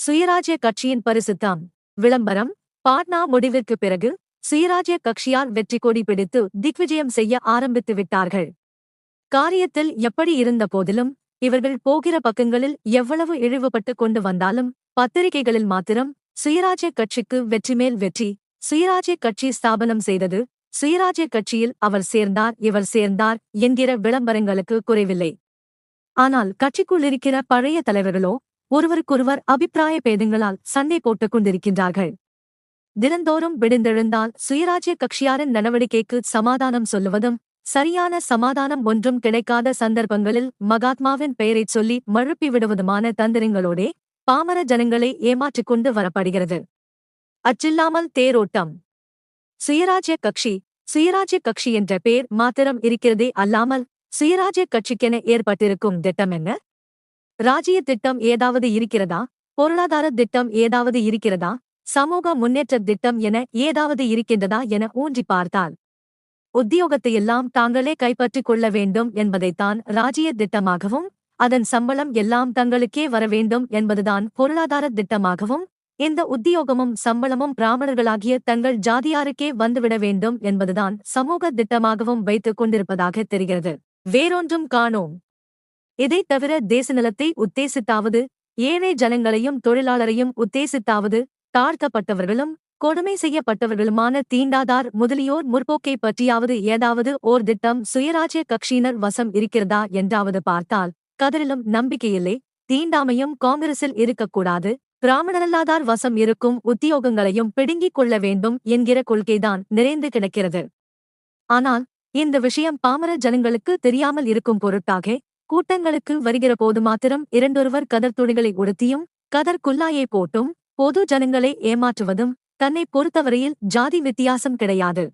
சுயராஜ்ய கட்சியின் பரிசுத்தாம். விளம்பரம் பாட்னா முடிவிற்கு பிறகு சுயராஜ்ய கட்சியால் வெற்றி கொடி பிடித்து திக்விஜயம் செய்ய ஆரம்பித்து விட்டார்கள். காரியத்தில் எப்படி இருந்த போதிலும் இவர்கள் போகிற பக்கங்களில் எவ்வளவு இழிவுபட்டு கொண்டு வந்தாலும் பத்திரிகைகளில் மாத்திரம் சுயராஜ்ய கட்சிக்கு வெற்றி மேல் வெற்றி சுயராஜ்ய கட்சி ஸ்தாபனம் செய்தது சுயராஜ்ய கட்சியில் அவர் சேர்ந்தார் இவர் சேர்ந்தார் என்கிற விளம்பரங்களுக்கு குறைவில்லை. ஆனால் கட்சிக்குள் இருக்கிற பழைய தலைவர்களோ ஒருவருக்கொருவர் அபிப்பிராய பேதங்களால் சண்டை போட்டுக் கொண்டிருக்கின்றார்கள். தினந்தோறும் விடுந்தெழுந்தால் சுயராஜ்ய கட்சியாரின் நடவடிக்கைக்கு சமாதானம் சொல்லுவதும் சரியான சமாதானம் ஒன்றும் கிடைக்காத சந்தர்ப்பங்களில் மகாத்மாவின் பெயரைச் சொல்லி மழுப்பி விடுவதுமான தந்திரங்களோடே பாமர ஜனங்களை ஏமாற்றிக் கொண்டு வரப்படுகிறது. அச்சில்லாமல் தேரோட்டம். சுயராஜ்ய கட்சி சுயராஜ்ய கட்சி என்ற பெயர் மாத்திரம் இருக்கிறதே அல்லாமல் சுயராஜ்ய கட்சிக்கென ஏற்பட்டிருக்கும் திட்டம் என்ன? ராஜ்ய திட்டம் ஏதாவது இருக்கிறதா? பொருளாதார திட்டம் ஏதாவது இருக்கிறதா? சமூக முன்னேற்ற திட்டம் என ஏதாவது இருக்கின்றதா என ஊன்றி பார்த்தால் உத்தியோகத்தையெல்லாம் தாங்களே கைப்பற்றிக் கொள்ள வேண்டும் என்பதைத்தான் ராஜ்ய திட்டமாகவும் அதன் சம்பளம் எல்லாம் தங்களுக்கே வர வேண்டும் என்பதுதான் பொருளாதார திட்டமாகவும் இந்த உத்தியோகமும் சம்பளமும் பிராமணர்களாகிய தங்கள் ஜாதியாருக்கே வந்துவிட வேண்டும் என்பதுதான் சமூக திட்டமாகவும் வைத்துக் கொண்டிருப்பதாக தெரிகிறது. வேறொன்றும் காணோம். இதைத் தவிர தேசநலத்தை உத்தேசித்தாவது? ஏழை ஜனங்களையும் தொழிலாளரையும் உத்தேசித்தாவது? தாழ்த்தப்பட்டவர்களும் கொடுமை செய்யப்பட்டவர்களுமான தீண்டாதார் முதலியோர் முற்போக்கை பற்றியாவது ஏதாவது ஓர் திட்டம் சுயராஜ்ய கட்சியினர் வசம் இருக்கிறதா என்றாவது பார்த்தால் கதிரிலும் நம்பிக்கையில்லை. தீண்டாமையும் காங்கிரஸில் இருக்கக்கூடாது. பிராமணரல்லாதார் வசம் இருக்கும் உத்தியோகங்களையும் பிடுங்கிக் கொள்ள வேண்டும் என்கிற கொள்கைதான் நிறைந்து கிடக்கிறது. ஆனால் இந்த விஷயம் பாமர ஜனங்களுக்கு தெரியாமல் இருக்கும் பொருட்டாக கூட்டங்களுக்கு வருகிற போது மாத்திரம் இரண்டொருவர் கதர் துணிகளை உடுத்தியும் கதர் குல்லாயை போட்டும் பொது ஜனங்களை ஏமாற்றுவதும் தன்னை பொறுத்தவரையில் ஜாதி வித்தியாசம் கிடையாது.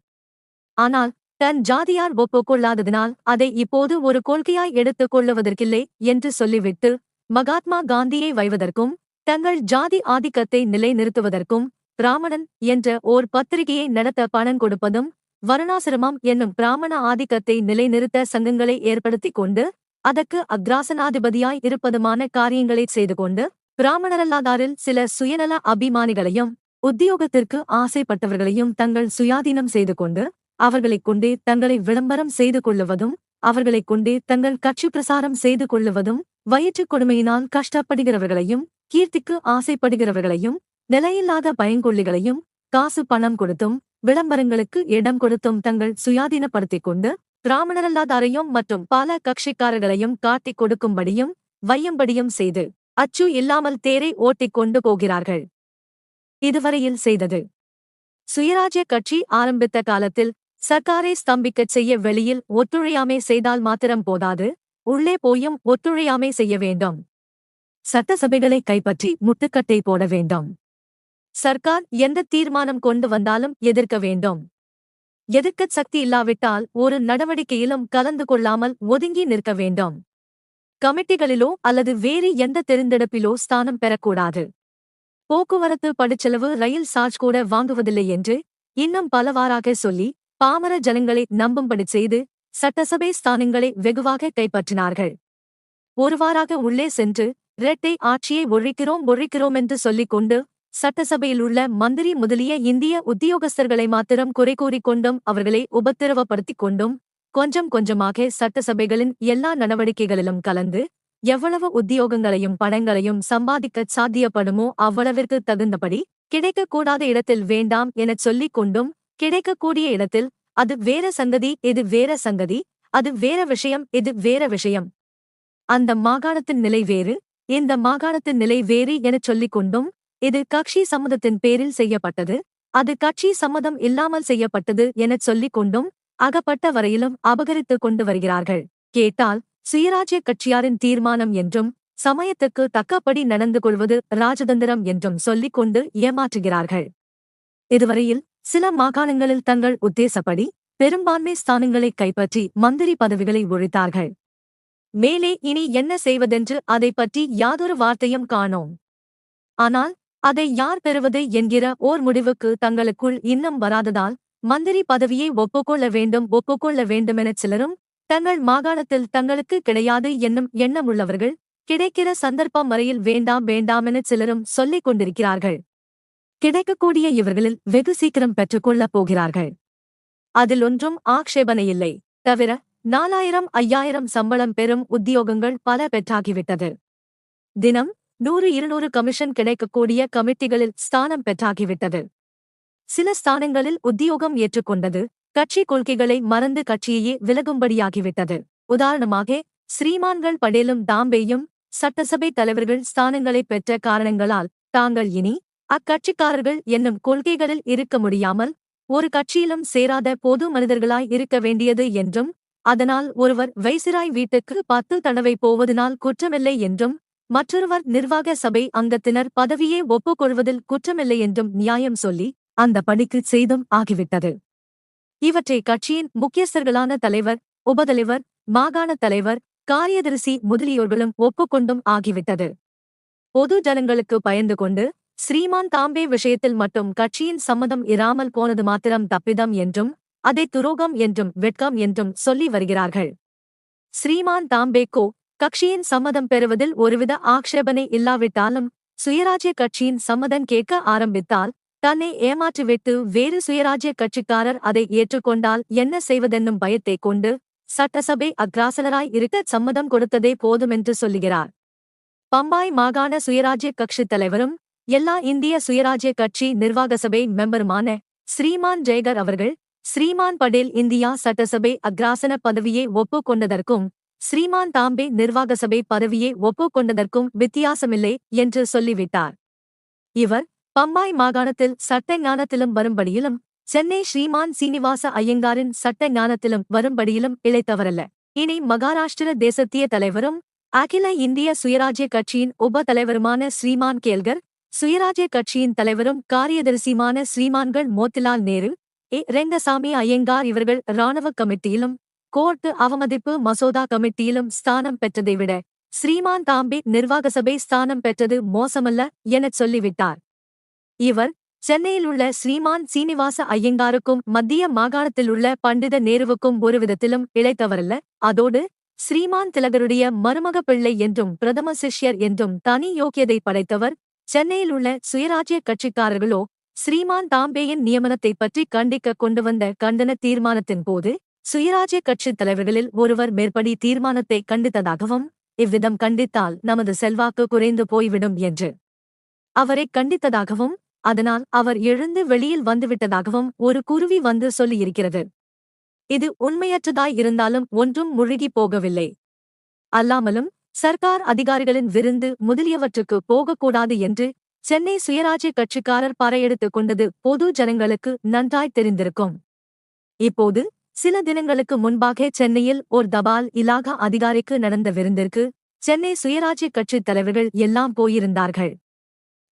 ஆனால் தன் ஜாதியார் ஒப்புக்கொள்ளாததினால் அதை இப்போது ஒரு கொள்கையாய் எடுத்துக் கொள்ளுவதற்கில்லை என்று சொல்லிவிட்டு மகாத்மா காந்தியை வைவதற்கும் தங்கள் ஜாதி ஆதிக்கத்தை நிலைநிறுத்துவதற்கும் பிராமணன் என்ற ஓர் பத்திரிகையை நடத்த பணம் கொடுப்பதும் வருணாசிரமம் என்னும் பிராமண ஆதிக்கத்தை நிலைநிறுத்த சங்கங்களை ஏற்படுத்திக் கொண்டு அதற்கு அக்ராசனாதிபதியாய் இருப்பதுமான காரியங்களைச் செய்து கொண்டு பிராமணரல்லாதாரில் சில சுயநல அபிமானிகளையும் உத்தியோகத்திற்கு ஆசைப்பட்டவர்களையும் தங்கள் சுயாதீனம் செய்து கொண்டு அவர்களைக் கொண்டே தங்களை விளம்பரம் செய்து கொள்ளுவதும் அவர்களைக் கொண்டே தங்கள் கட்சி பிரசாரம் செய்து கொள்ளுவதும் வயிற்றுக் கொடுமையினால் கஷ்டப்படுகிறவர்களையும் கீர்த்திக்கு ஆசைப்படுகிறவர்களையும் நிலையில்லாத பயங்கொள்ளிகளையும் காசு பணம் கொடுத்தும் விளம்பரங்களுக்கு இடம் கொடுத்தும் தங்கள் சுயாதீனப்படுத்திக் கொண்டு பிராமணரல்லாதாரையும் மற்றும் பல கட்சிக்காரர்களையும் காட்டிக் கொடுக்கும்படியும் வையும்படியும் செய்து அச்சு இல்லாமல் தேரை ஓட்டிக் கொண்டு போகிறார்கள். இதுவரையில் செய்தது. சுயராஜ்ய கட்சி ஆரம்பித்த காலத்தில் சர்க்காரை ஸ்தம்பிக்கச் செய்ய வெளியில் ஒத்துழையாமை செய்தால் மாத்திரம் போதாது உள்ளே போயும் ஒத்துழையாமை செய்ய வேண்டும். சட்டசபைகளை கைப்பற்றி முட்டுக்கட்டை போட வேண்டும். சர்க்கார் எந்த தீர்மானம் கொண்டு வந்தாலும் எதிர்க்க வேண்டும். எதிர்க்கச் சக்தி இல்லாவிட்டால் ஒரு நடவடிக்கையிலும் கலந்து கொள்ளாமல் ஒதுங்கி நிற்க வேண்டும். கமிட்டிகளிலோ அல்லது வேறு எந்த தெரிந்தெடுப்பிலோ ஸ்தானம் பெறக்கூடாது. போக்குவரத்து படுச்செலவு ரயில் சார்ஜ் கூட வாங்குவதில்லை என்று இன்னும் பலவாறாக சொல்லி பாமர ஜனங்களை நம்பும்படி செய்து சட்டசபை ஸ்தானங்களை வெகுவாக கைப்பற்றினார்கள். ஒருவாறாக உள்ளே சென்று இரட்டை ஆட்சியை ஒழிக்கிறோம் ஒழிக்கிறோம் என்று சொல்லிக் கொண்டு சட்டசபையில் உள்ள மந்திரி முதலிய இந்திய உத்தியோகஸ்தர்களை மாத்திரம் குறை கூறிக்கொண்டும் அவர்களை உபத்திரவப்படுத்திக் கொண்டும் கொஞ்சம் கொஞ்சமாக சட்டசபைகளின் எல்லா நடவடிக்கைகளிலும் கலந்து எவ்வளவு உத்தியோகங்களையும் பணங்களையும் சம்பாதிக்கச் சாத்தியப்படுமோ அவ்வளவிற்கு தகுந்தபடி கிடைக்கக்கூடாத இடத்தில் வேண்டாம் எனச் சொல்லிக் கொண்டும் கிடைக்கக்கூடிய இடத்தில் அது வேற சங்கதி இது வேற சங்கதி அது வேற விஷயம் இது வேற விஷயம். அந்த மாகாணத்தின் நிலை வேறு இந்த மாகாணத்தின் நிலை வேறு எனச் சொல்லிக் கொண்டும் இது கட்சி சம்மதத்தின் பேரில் செய்யப்பட்டது. அது கட்சி சம்மதம் இல்லாமல் செய்யப்பட்டது எனச் சொல்லிக் கொண்டும் அகப்பட்ட வரையிலும் அபகரித்துக் கொண்டு வருகிறார்கள். கேட்டால் சுயராஜ்ய கட்சியாரின் தீர்மானம் என்றும் சமயத்துக்கு தக்கபடி நடந்து கொள்வது ராஜதந்திரம் என்றும் சொல்லிக் கொண்டு ஏமாற்றுகிறார்கள். இதுவரையில் சில மாகாணங்களில் தங்கள் உத்தேசப்படி பெரும்பான்மை ஸ்தானங்களை கைப்பற்றி மந்திரி பதவிகளை ஒழித்தார்கள். மேலே இனி என்ன செய்வதென்று அதைப் பற்றி யாதொரு வார்த்தையும் காணோம். ஆனால் அதை யார் பெறுவது என்கிற ஓர் முடிவுக்கு தங்களுக்குள் இன்னும் வராததால் மந்திரி பதவியை ஒப்புக்கொள்ள வேண்டும் ஒப்புக்கொள்ள வேண்டுமெனச் சிலரும் தங்கள் மாகாணத்தில் தங்களுக்கு கிடையாது என்னும் எண்ணம் உள்ளவர்கள் கிடைக்கிற சந்தர்ப்பம் வரையில் வேண்டாம் வேண்டாமென சிலரும் சொல்லிக் கொண்டிருக்கிறார்கள். கிடைக்கக்கூடிய இவர்களில் வெகு சீக்கிரம் பெற்றுக்கொள்ளப் போகிறார்கள். அதில் ஒன்றும் ஆக்ஷேபனையில்லை தவிர நாலாயிரம் ஐயாயிரம் சம்பளம் பெறும் உத்தியோகங்கள் பல பெற்றாகிவிட்டது. தினம் நூறு இருநூறு கமிஷன் கிடைக்கக்கூடிய கமிட்டிகளில் ஸ்தானம் பெற்றாகிவிட்டது. சில ஸ்தானங்களில் உத்தியோகம் ஏற்றுக்கொண்டது. கட்சி கொள்கைகளை மறந்து கட்சியையே விலகும்படியாகிவிட்டது. உதாரணமாக ஸ்ரீமான்கள் படேலும் தாம்பேயும் சட்டசபை தலைவர்கள் ஸ்தானங்களை பெற்ற காரணங்களால் தாங்கள் இனி அக்கட்சிக்காரர்கள் என்னும் கொள்கைகளில் இருக்க முடியாமல் ஒரு கட்சியிலும் சேராத பொது மனிதர்களாய் இருக்க வேண்டியது என்றும் அதனால் ஒருவர் வைசிராய் வீட்டுக்கு பத்து தடவை போவதனால் குற்றமில்லை என்றும் மற்றொருவர் நிர்வாக சபை அங்கத்தினர் பதவியே ஒப்புக்கொள்வதில் குற்றமில்லை என்றும் நியாயம் சொல்லி அந்த பணிக்கு செய்தும் ஆகிவிட்டது. இவற்றை கட்சியின் முக்கியஸ்தர்களான தலைவர் உபதலைவர் மாகாண தலைவர் காரியதரிசி முதலியோர்களும் ஒப்புக்கொண்டும் ஆகிவிட்டது. பொது ஜனங்களுக்கு பயந்து கொண்டு ஸ்ரீமான் தாம்பே விஷயத்தில் மட்டும் கட்சியின் சம்மதம் இராமல் போனது மாத்திரம் தப்பிதம் என்றும் அதை துரோகம் என்றும் வெட்கம் என்றும் சொல்லி வருகிறார்கள். ஸ்ரீமான் தாம்பேக்கோ கட்சியின் சம்மதம் பெறுவதில் ஒருவித ஆக்ஷேபனை இல்லாவிட்டாலும் சுயராஜ்ய கட்சியின் சம்மதம் கேட்க ஆரம்பித்தால் தன்னை ஏமாற்றிவிட்டு வேறு சுயராஜ்ய கட்சிக்காரர் அதை ஏற்றுக்கொண்டால் என்ன செய்வதென்னும் பயத்தைக் கொண்டு சட்டசபை அக்ராசனராய் இருக்க சம்மதம் கொடுத்ததே போதுமென்று சொல்லுகிறார். பம்பாய் மாகாண சுயராஜ்ய கட்சித் தலைவரும் எல்லா இந்திய சுயராஜ்ய கட்சி நிர்வாக சபை மெம்பருமான ஸ்ரீமான் ஜெயகர் அவர்கள் ஸ்ரீமான் படேல் இந்தியா சட்டசபை அக்ராசன பதவியை ஒப்புக்கொண்டதற்கும் ஸ்ரீமான் தாம்பே நிர்வாக சபை பதவியை ஒப்புக்கொண்டதற்கும் வித்தியாசமில்லை என்று சொல்லிவிட்டார். இவர் பம்பாய் மாகாணத்தில் சட்ட ஞானத்திலும் வரும்படியிலும் சென்னை ஸ்ரீமான் சீனிவாச ஐயங்காரின் சட்ட ஞானத்திலும் வரும்படியிலும் இழைத்தவரல்ல இனி மகாராஷ்டிர தேசத்திய தலைவரும் அகில இந்திய சுயராஜ்ய கட்சியின் உப தலைவருமான ஸ்ரீமான் கேல்கர் சுயராஜ்ய கட்சியின் தலைவரும் காரியதரிசியுமான ஸ்ரீமான்கள் மோத்திலால் நேரு ஏ. ரெங்கசாமி ஐயங்கார் இவர்கள் இராணுவ கமிட்டியிலும் கோர்ட்டு அவமதிப்பு மசோதா கமிட்டியிலும் ஸ்தானம் பெற்றதை விட ஸ்ரீமான் தாம்பே நிர்வாக சபை ஸ்தானம் பெற்றது மோசமல்ல எனச் சொல்லிவிட்டார். இவர் சென்னையில் உள்ள ஸ்ரீமான் சீனிவாச ஐயங்காருக்கும் மத்திய மாகாணத்தில் உள்ள பண்டித நேருவுக்கும் ஒரு விதத்திலும் இழைத்தவரல்ல அதோடு ஸ்ரீமான் திலகருடைய மருமக பிள்ளை என்றும் பிரதம சிஷ்யர் என்றும் தனி யோக்கியதை படைத்தவர் சென்னையில் உள்ள சுயராஜ்ய கட்சிக்காரர்களோ ஸ்ரீமான் தாம்பேயின் நியமனத்தை பற்றி கண்டிக்க கொண்டு வந்த கண்டன தீர்மானத்தின் போது சுயராஜ்ய கட்சித் தலைவர்களில் ஒருவர் மேற்படி தீர்மானத்தை கண்டித்ததாகவும் இவ்விதம் கண்டித்தால் நமது செல்வாக்கு குறைந்து போய்விடும் என்று அவரை கண்டித்ததாகவும் அதனால் அவர் எழுந்து வெளியில் வந்துவிட்டதாகவும் ஒரு குருவி வந்து சொல்லியிருக்கிறது. இது உண்மையற்றதாய் இருந்தாலும் ஒன்றும் முழுகிப் போகவில்லை. அல்லாமலும் சர்க்கார் அதிகாரிகளின் விருந்து முதலியவற்றுக்கு போகக்கூடாது என்று சென்னை சுயராஜ்ய கட்சிக்காரர் பறையெடுத்துக் கொண்டது பொது ஜனங்களுக்கு நன்றாய் தெரிந்திருக்கும். இப்போது சில தினங்களுக்கு முன்பாக சென்னையில் ஓர் தபால் இலாகா அதிகாரிக்கு நடந்த விருந்திற்கு சென்னை சுயராஜ்ய கட்சித் தலைவர்கள் எல்லாம் போயிருந்தார்கள்.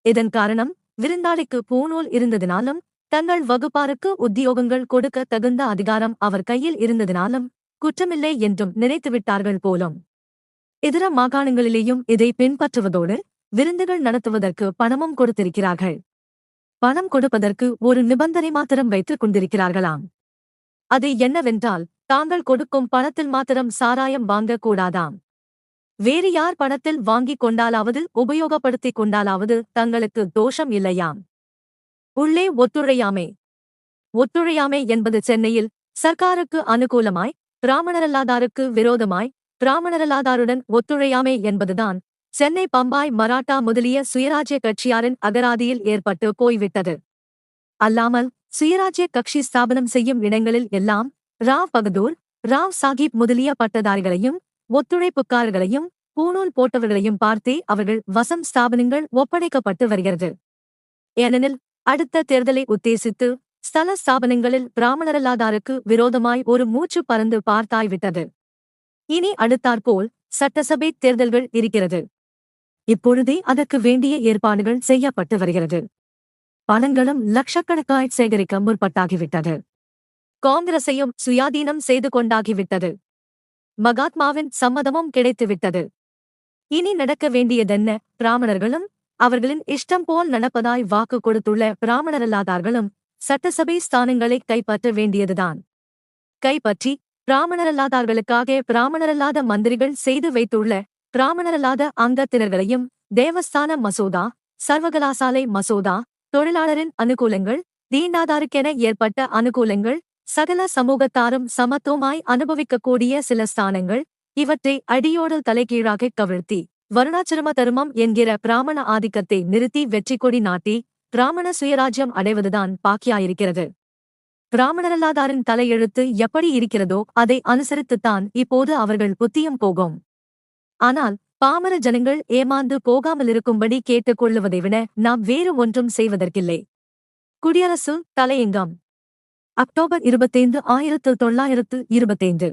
இதன் காரணம் விருந்தாளிக்கு பூநூல் இருந்ததினாலும் தங்கள் வகுப்பாருக்கு உத்தியோகங்கள் கொடுக்க தகுந்த அதிகாரம் அவர் கையில் இருந்ததினாலும் குற்றமில்லை என்றும் நினைத்துவிட்டார்கள் போலும். இதர மாகாணங்களிலேயும் இதை பின்பற்றுவதோடு விருந்துகள் நடத்துவதற்கு பணமும் கொடுத்திருக்கிறார்கள். பணம் கொடுப்பதற்கு ஒரு நிபந்தனை மாத்திரம் வைத்துக் கொண்டிருக்கிறார்களாம். அது என்னவென்றால் தாங்கள் கொடுக்கும் பணத்தில் மாத்திரம் சாராயம் வாங்கக் கூடாதாம் வேறு யார் பணத்தில் வாங்கிக் கொண்டாலாவது உபயோகப்படுத்திக் கொண்டாலாவது தங்களுக்கு தோஷம் இல்லையாம். உள்ளே ஒத்துழையாமை. ஒத்துழையாமை என்பது சென்னையில் சர்க்காருக்கு அனுகூலமாய் பிராமணரல்லாதாருக்கு விரோதமாய் பிராமணரல்லாதாருடன் ஒத்துழையாமை என்பதுதான் சென்னை பம்பாய் மராட்டா முதலிய சுயராஜ்ய கட்சியாரின் அகராதியில் ஏற்பட்டு போய்விட்டது. அல்லாமல் சுயராஜ்ய கட்சி ஸ்தாபனம் செய்யும் இடங்களில் எல்லாம் ராவ் பகதூர் ராவ் சாஹிப் முதலிய பட்டதாரிகளையும் ஒத்துழைப்புக்காரர்களையும் பூணூல் போட்டவர்களையும் பார்த்தே அவர்கள் வசம் ஸ்தாபனங்கள் ஒப்படைக்கப்பட்டு வருகிறது. ஏனெனில் அடுத்த தேர்தலை உத்தேசித்து ஸ்தல ஸ்தாபனங்களில் பிராமணரல்லாதாருக்கு விரோதமாய் ஒரு மூச்சு பறந்து பார்த்தாய்விட்டது. இனி அடுத்தாற்போல் சட்டசபை தேர்தல்கள் இருக்கிறது. இப்பொழுதே அதற்கு வேண்டிய ஏற்பாடுகள் செய்யப்பட்டு வருகிறது. பணங்களும் லட்சக்கணக்காய் சேகரிக்க முற்பட்டாகிவிட்டது. காங்கிரஸையும் சுயாதீனம் செய்து கொண்டாகிவிட்டது. மகாத்மாவின் சம்மதமும் கிடைத்துவிட்டது. இனி நடக்க வேண்டியதென்ன? பிராமணர்களும் அவர்களின் இஷ்டம் போல் நடப்பதாய் வாக்கு கொடுத்துள்ள பிராமணரல்லாதார்களும் சட்டசபை ஸ்தானங்களை கைப்பற்ற வேண்டியதுதான். கைப்பற்றி பிராமணரல்லாதார்களுக்காக பிராமணரல்லாத மந்திரிகள் செய்து வைத்துள்ள பிராமணரல்லாத அங்கத்தினர்களையும் தேவஸ்தான மசோதா சர்வகலாசாலை மசோதா தொழிலாளரின் அனுகூலங்கள் தீண்டாதாருக்கென ஏற்பட்ட அனுகூலங்கள் சகல சமூகத்தாரும் சமத்துவமாய் அனுபவிக்கக்கூடிய சில ஸ்தானங்கள் இவற்றை அடியோடல் தலைகீழாக கவிழ்த்தி வருணாச்சிரம தர்மம் என்கிற பிராமண ஆதிக்கத்தை நிறுத்தி வெற்றி கொடி நாட்டி பிராமண சுயராஜ்யம் அடைவதுதான் பாக்கியாயிருக்கிறது. பிராமணரல்லாதாரின் தலையெழுத்து எப்படி இருக்கிறதோ அதை அனுசரித்துத்தான் இப்போது அவர்கள் புத்தியம் போகும். ஆனால் பாமர ஜனங்கள் ஏமாந்து போகாமலிருக்கும்படி கேட்டுக்கொள்ளுவதை விட நாம் வேறு ஒன்றும் செய்வதற்கில்லை. குடியரசு தலையங்கம். அக்டோபர் இருபத்தைந்து ஆயிரத்து தொள்ளாயிரத்து இருபத்தைந்து.